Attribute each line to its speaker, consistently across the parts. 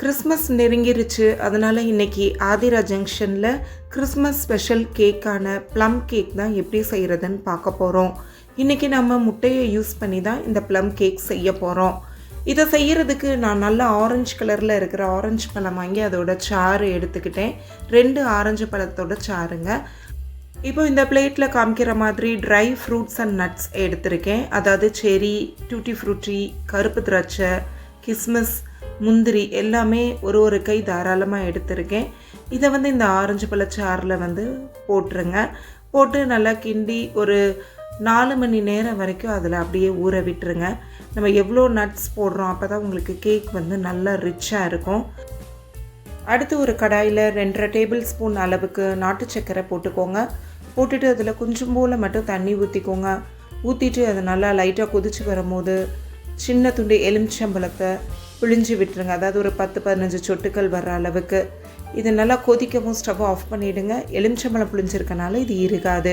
Speaker 1: Christmas நெருங்கிருச்சு. அதனால் இன்றைக்கி ஆதிரா ஜங்ஷனில் கிறிஸ்மஸ் ஸ்பெஷல் கேக்கான ப்ளம் கேக் தான் எப்படி செய்கிறதுன்னு பார்க்க போகிறோம் இன்றைக்கி நம்ம முட்டையை யூஸ் பண்ணி தான் இந்த ப்ளம் கேக் செய்ய போகிறோம் இதை செய்கிறதுக்கு நான் நல்ல ஆரஞ்சு கலரில் இருக்கிற ஆரஞ்சு பழம் வாங்கி அதோட சாறு எடுத்துக்கிட்டேன். ரெண்டு ஆரஞ்சு பழத்தோட சாறுங்க. இப்போ இந்த பிளேட்டில் காமிக்கிற மாதிரி ட்ரை ஃப்ரூட்ஸ் அண்ட் நட்ஸ் எடுத்திருக்கேன். அதாவது செரி டூட்டி ஃப்ரூட்டி கருப்பு திராட்சை கிஸ்மிஸ் முந்திரி எல்லாமே ஒரு ஒரு கை தாராளமாக எடுத்திருக்கேன். இதை வந்து இந்த ஆரஞ்சு பழச்சாறில் வந்து போட்டுருங்க. போட்டு நல்லா கிண்டி ஒரு நாலு மணி நேரம் வரைக்கும் அதில் அப்படியே ஊற விட்டுருங்க. நம்ம எவ்வளோ நட்ஸ் போடுறோம் அப்போ தான் உங்களுக்கு கேக் வந்து நல்லா ரிச்சாக இருக்கும். அடுத்து ஒரு கடாயில் ரெண்டரை டேபிள் ஸ்பூன் அளவுக்கு நாட்டு சர்க்கரை போட்டுக்கோங்க. போட்டுட்டு அதில் கொஞ்சம் போல் மட்டும் தண்ணி ஊற்றிக்கோங்க ஊற்றிட்டு அது நல்லா லைட்டாக கொதிச்சு வரும்போது சின்ன துண்டு எலுமிச்சம்பழத்தை பிழிஞ்சு விட்டுருங்க. அதாவது ஒரு பத்து பதினஞ்சு சொட்டுக்கள் வர்ற அளவுக்கு. இது நல்லா கொதிக்கவும் ஸ்டவ்வை ஆஃப் பண்ணிவிடுங்க எலுமிச்சம்பழம் பிழிஞ்சிருக்கனால இது இருக்காது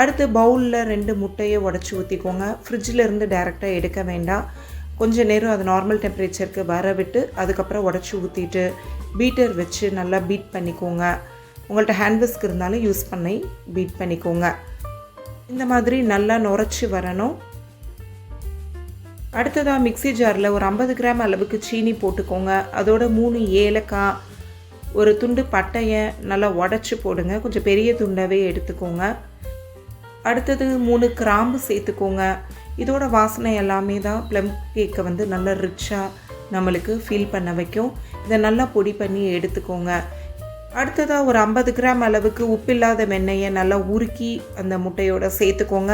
Speaker 1: அடுத்து பவுலில் ரெண்டு முட்டையை உடச்சி ஊற்றிக்கோங்க ஃப்ரிட்ஜில் இருந்து டைரெக்டாக எடுக்க வேண்டாம். கொஞ்சம் நேரம் அது நார்மல் டெம்பரேச்சருக்கு வர விட்டு அதுக்கப்புறம் உடச்சி ஊற்றிட்டு பீட்டர் வச்சு நல்லா பீட் பண்ணிக்கோங்க. உங்கள்கிட்ட ஹேண்ட் விஸ்க் இருந்தாலும் யூஸ் பண்ணி பீட் பண்ணிக்கோங்க. இந்த மாதிரி நல்லா நுரைச்சி வரணும். அடுத்ததாக மிக்ஸி ஜாரில் ஒரு ஐம்பது கிராம் அளவுக்கு சீனி போட்டுக்கோங்க. அதோட மூணு ஏலக்காய் ஒரு துண்டு பட்டையை நல்லா உடச்சி போடுங்க. கொஞ்சம் பெரிய துண்டாகவே எடுத்துக்கோங்க. அடுத்தது மூணு கிராம்பு சேர்த்துக்கோங்க. இதோட வாசனை எல்லாமே தான் ப்ளம் கேக்கை வந்து நல்லா ரிச்சாக நம்மளுக்கு ஃபீல் பண்ண வைக்கும். இதை நல்லா பொடி பண்ணி எடுத்துக்கோங்க. அடுத்ததாக ஒரு ஐம்பது கிராம் அளவுக்கு உப்பில்லாத வெண்ணெயை நல்லா உருக்கி அந்த முட்டையோட சேர்த்துக்கோங்க.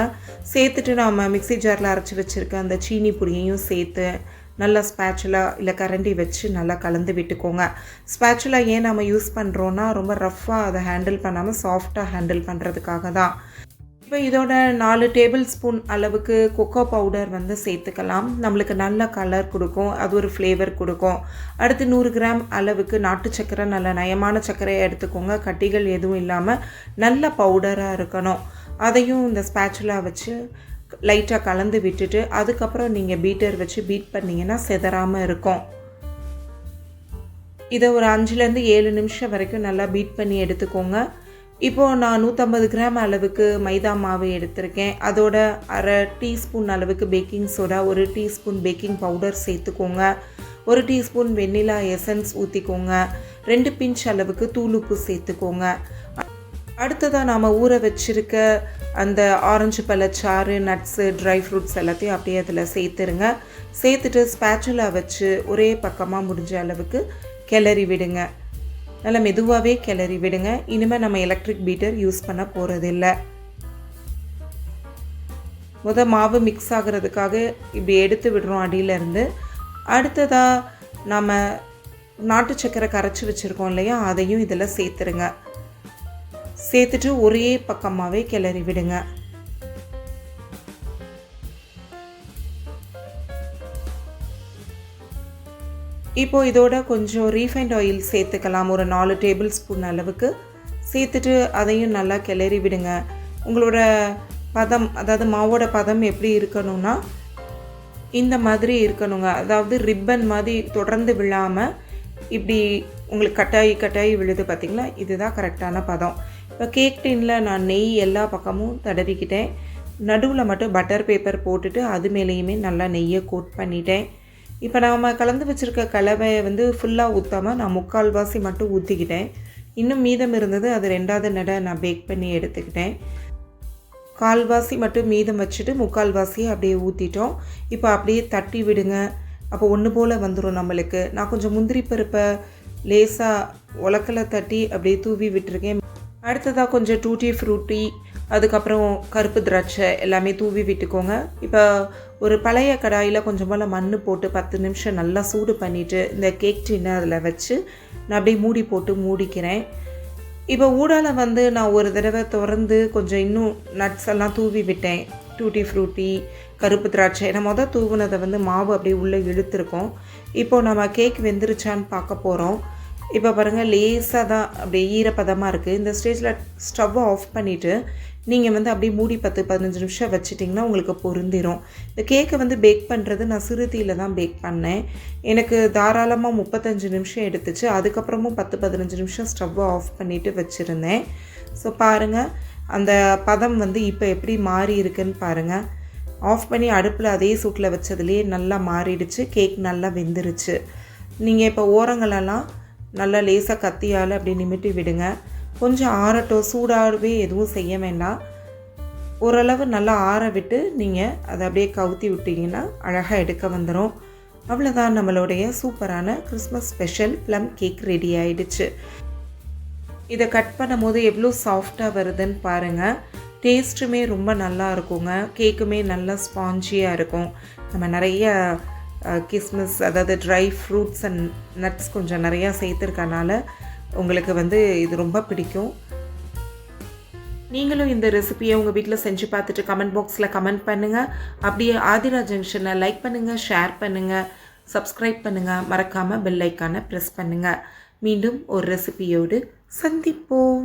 Speaker 1: சேர்த்துட்டு நாம் மிக்சி ஜாரில் அரைச்சி வச்சுருக்க அந்த சீனி பொடியையும் சேர்த்து நல்லா ஸ்பேச்சுலா இல்லை கரண்டி வச்சு நல்லா கலந்து விட்டுக்கோங்க. ஸ்பேச்சுலா ஏன் நம்ம யூஸ் பண்ணுறோன்னா ரொம்ப ரஃப்பாக அதை ஹேண்டில் பண்ணாமல் சாஃப்டாக ஹேண்டில் பண்ணுறதுக்காக தான். இப்போ இதோட நாலு டேபிள் ஸ்பூன் அளவுக்கு கொக்கோ பவுடர் வந்து சேர்த்துக்கலாம். நம்மளுக்கு நல்ல கலர் கொடுக்கும். அது ஒரு ஃப்ளேவர் கொடுக்கும். அடுத்து நூறு கிராம் அளவுக்கு நாட்டு சர்க்கரை நல்ல நயமான சர்க்கரையை எடுத்துக்கோங்க. கட்டிகள் எதுவும் இல்லாமல் நல்ல பவுடராக இருக்கணும். அதையும் இந்த ஸ்பேச்சுலா வச்சு லைட்டாக கலந்து விட்டுட்டு அதுக்கப்புறம் நீங்கள் பீட்டர் வச்சு பீட் பண்ணிங்கன்னா செதறாமல் இருக்கும். இதை ஒரு அஞ்சுலேருந்து ஏழு நிமிஷம் வரைக்கும் நல்லா பீட் பண்ணி எடுத்துக்கோங்க. இப்போது நான் நூற்றம்பது கிராம் அளவுக்கு மைதா மாவு எடுத்திருக்கேன். அதோட அரை டீஸ்பூன் அளவுக்கு பேக்கிங் சோடா ஒரு டீஸ்பூன் பேக்கிங் பவுடர் சேர்த்துக்கோங்க. ஒரு டீஸ்பூன் வெண்ணிலா எசன்ஸ் ஊற்றிக்கோங்க ரெண்டு பிஞ்ச் அளவுக்கு தூளுப்பு சேர்த்துக்கோங்க. அடுத்ததாக நாம் ஊற வச்சுருக்க அந்த ஆரஞ்சு பழச்சாறு நட்ஸு ட்ரை ஃப்ரூட்ஸ் எல்லாத்தையும் அப்படியே அதில் சேர்த்துருங்க. சேர்த்துட்டு ஸ்பேச்சுலா வச்சு ஒரே பக்கமாக முடிஞ்ச அளவுக்கு கிளறி விடுங்க. நல்லா மெதுவாகவே கிளறி விடுங்க. இனிமேல் நம்ம எலக்ட்ரிக் பீட்டர் யூஸ் பண்ண போகிறதில்ல முத மாவு மிக்ஸ் ஆகிறதுக்காக இப்படி எடுத்து விடுறோம் அடியிலேருந்து அடுத்ததாக நம்ம நாட்டு சக்கரை கரைச்சி வச்சுருக்கோம் இல்லையா? அதையும் இதில் சேர்த்துருங்க. சேர்த்துட்டு ஒரே பக்கமாகவே கிளறி விடுங்க. இப்போது இதோட கொஞ்சம் ரீஃபைண்ட் ஆயில் சேர்த்துக்கலாம். ஒரு நாலு டேபிள் ஸ்பூன் அளவுக்கு. சேர்த்துட்டு அதையும் நல்லா கிளறி விடுங்க. உங்களோட பதம் அதாவது மாவோட பதம் எப்படி இருக்கணும்னா இந்த மாதிரி இருக்கணுங்க. அதாவது ரிப்பன் மாதிரி தொடர்ந்து விழாமல் இப்படி உங்களுக்கு கட்டாயி கட்டாயி விழுது பார்த்திங்களா இதுதான் கரெக்டான பதம். இப்போ கேக் டின்னில் நான் நெய் எல்லா பக்கமும் தடவிக்கிட்டேன். நடுவில் மட்டும் பட்டர் பேப்பர் போட்டுட்டு அது மேலேயுமே நல்லா நெய்யை கோட் பண்ணிட்டேன். இப்போ நாம் கலந்து வச்சுருக்க கலவையை வந்து ஃபுல்லாக ஊற்றாமல் நான் முக்கால்வாசி மட்டும் ஊற்றிக்கிட்டேன் இன்னும் மீதம் இருந்தது அது ரெண்டாவது நடை நான் பேக் பண்ணி எடுத்துக்கிட்டேன். கால்வாசி மட்டும் மீதம் வச்சுட்டு முக்கால்வாசியை அப்படியே ஊற்றிட்டோம் இப்போ அப்படியே தட்டி விடுங்க. அப்போ ஒன்று போல் வந்துடும் நம்மளுக்கு. நான் கொஞ்சம் முந்திரி பருப்பை லேசாக உலக்கில் தட்டி அப்படியே தூவி விட்டுருக்கேன். அடுத்ததாக கொஞ்சம் டூட்டி ஃப்ரூட்டி அதுக்கப்புறம் கருப்பு திராட்சை எல்லாமே தூவி விட்டுக்கோங்க. இப்போ ஒரு பழைய கடாயில் கொஞ்சம் போல் மண் போட்டு பத்து நிமிஷம் நல்லா சூடு பண்ணிவிட்டு இந்த கேக் டின்னை அதில் வச்சு நான் அப்படியே மூடி போட்டு மூடிக்கிறேன். இப்போ ஊடால வந்து நான் ஒரு தடவை திறந்து கொஞ்சம் இன்னும் நட்ஸ் எல்லாம் தூவி விட்டேன். டூட்டி ஃப்ரூட்டி கருப்பு திராட்சை. நான் மொதல் தூவுனதை வந்து மாவு அப்படியே உள்ளே இழுத்துருக்கோம். இப்போது நம்ம கேக் வெந்துருச்சான்னு பார்க்க போகிறோம் இப்போ பாருங்கள் லேசாக தான் அப்படியே ஈரப்பதமாக இருக்குது இந்த ஸ்டேஜில் ஸ்டவ்வை ஆஃப் பண்ணிவிட்டு நீங்கள் வந்து அப்படியே மூடி பத்து பதினஞ்சு நிமிஷம் வச்சிட்டிங்கன்னா உங்களுக்கு பொருந்திரும். இந்த கேக்கை வந்து பேக் பண்ணுறது நான் சிறுதியில் தான் பேக் பண்ணேன். எனக்கு தாராளமாக முப்பத்தஞ்சு நிமிஷம் எடுத்துச்சு. அதுக்கப்புறமும் பத்து பதினஞ்சு நிமிஷம் ஸ்டவ்வை ஆஃப் பண்ணிவிட்டு வச்சுருந்தேன். ஸோ பாருங்கள் அந்த பதம் வந்து இப்போ எப்படி மாறி இருக்குன்னு பாருங்கள் ஆஃப் பண்ணி அடுப்பில் அதே சூட்டில் வச்சதுலேயே நல்லா மாறிடுச்சு. கேக் நல்லா வெந்துருச்சு. நீங்கள் இப்போ ஓரங்களெல்லாம் நல்லா லேசாக கத்தியால் அப்படி நிமிட்டி விடுங்க. கொஞ்சம் ஆறட்டும் சூடாகவே எதுவும் செய்ய வேண்டாம். ஓரளவு நல்லா ஆற விட்டு நீங்கள் அதை அப்படியே கவுத்தி விட்டீங்கன்னா அழகாக எடுக்க வந்துடும் அவ்வளோதான் நம்மளுடைய சூப்பரான Christmas special plum cake ready ஆயிடுச்சு. இதை கட் பண்ணும்போது எவ்வளோ சாஃப்டாக வருதுன்னு பாருங்கள் டேஸ்ட்டுமே ரொம்ப நல்லா இருக்குங்க. கேக்குமே நல்லா ஸ்பாஞ்சியாக இருக்கும். நம்ம நிறைய கிஸ்மிஸ் அதாவது ட்ரை ஃப்ரூட்ஸ் அண்ட் நட்ஸ் கொஞ்சம் நிறையா சேர்த்துருக்கனால உங்களுக்கு வந்து இது ரொம்ப பிடிக்கும். நீங்களும் இந்த ரெசிபியை உங்கள் வீட்டில் செஞ்சு பார்த்துட்டு கமெண்ட் பாக்ஸில் கமெண்ட் பண்ணுங்கள் அப்படியே ஆதிரா ஜங்ஷனை லைக் பண்ணுங்கள் ஷேர் பண்ணுங்கள் சப்ஸ்கிரைப் பண்ணுங்கள் மறக்காமல் பெல் ஐக்கானை ப்ரெஸ் பண்ணுங்கள் மீண்டும் ஒரு ரெசிபியோடு சந்திப்போம்.